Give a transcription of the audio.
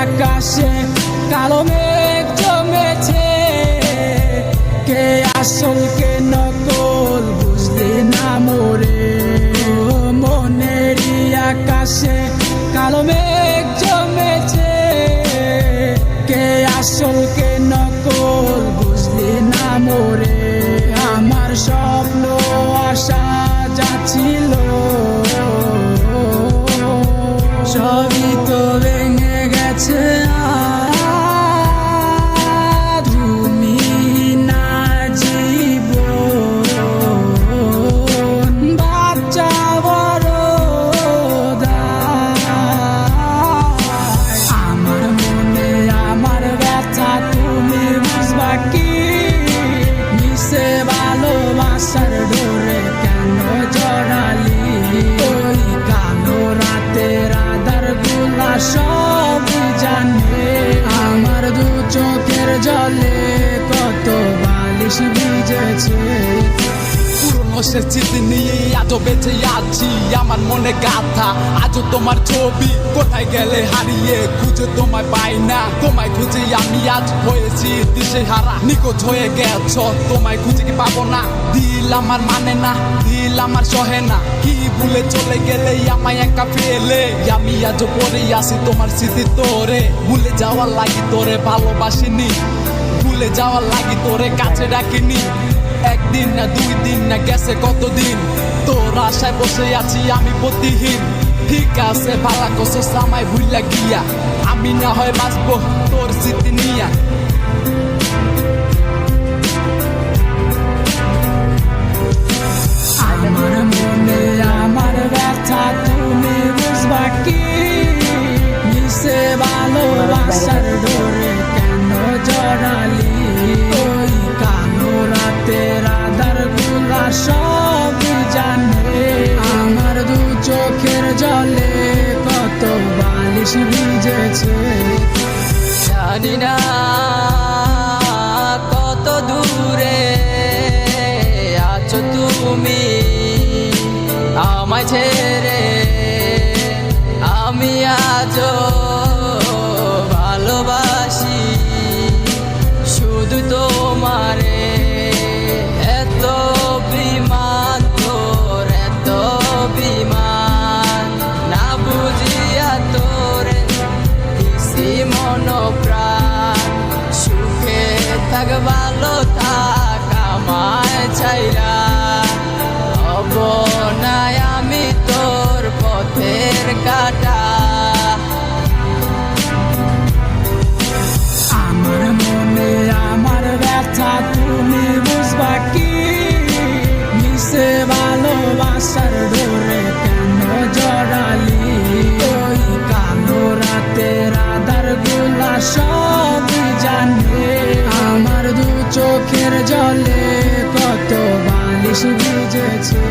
আকাশে কালো মেঘ জমেছে। কে আসল কে নকল বুঝলি না মোরে? মনেরই আকাশে কালো মেঘ জমেছে। কে আসল কে বালিশ ভিজেছে। পুরনো সে স্মৃতি নিয়ে আজও বেঁচে আছি। আমার মনে গাথা, আজও তোমার ছবি কোথায় গেলে হারিয়ে খুঁজে তোমায় পাই না। তোমায় খুঁজে আমি আজ হয়েছি দিশে হারা নিখোঁজ হয়ে গেছ। তোমায় খুঁজে কি পাবো না? দিল আমার মানে না, দিল আমার সহে না। কি ভুলে চলে গেলে আমায় একা ফেলে? আমি আজও পরে আসি তোমার স্মৃতি তোরে। ভুলে যাওয়ার লাগি তোরে ভালোবাসিনি। ভুলে যাওয়ার লাগি তোরে কাছে ডাকিনি একদিন না দুই দিন না গেছে কতদিন? তোর আশায় বসে আছি আমি প্রতিহীন। ঠিক আছে, ভালা কষে সামাই ভুললা গিয়া। আমি না হয় বাঁচবো তোর স্মৃতি নিয়া। জানি না কত দূরে আছো তুমি আমায় ছেড়ে আমি আজও থাক ভালো থাক আমায় ছাইরা। হব নাই আমি তোর পথের কাটা। আমার মনে, আমার ব্যথা, তুমি বুঝবা কি? মিশে ভালোবাসার ডোরে কেন জড়ালি? ওই কালো রাতের আধারগুলা সব জানে। চোখের জলে কত বালিশ ভিজেছে।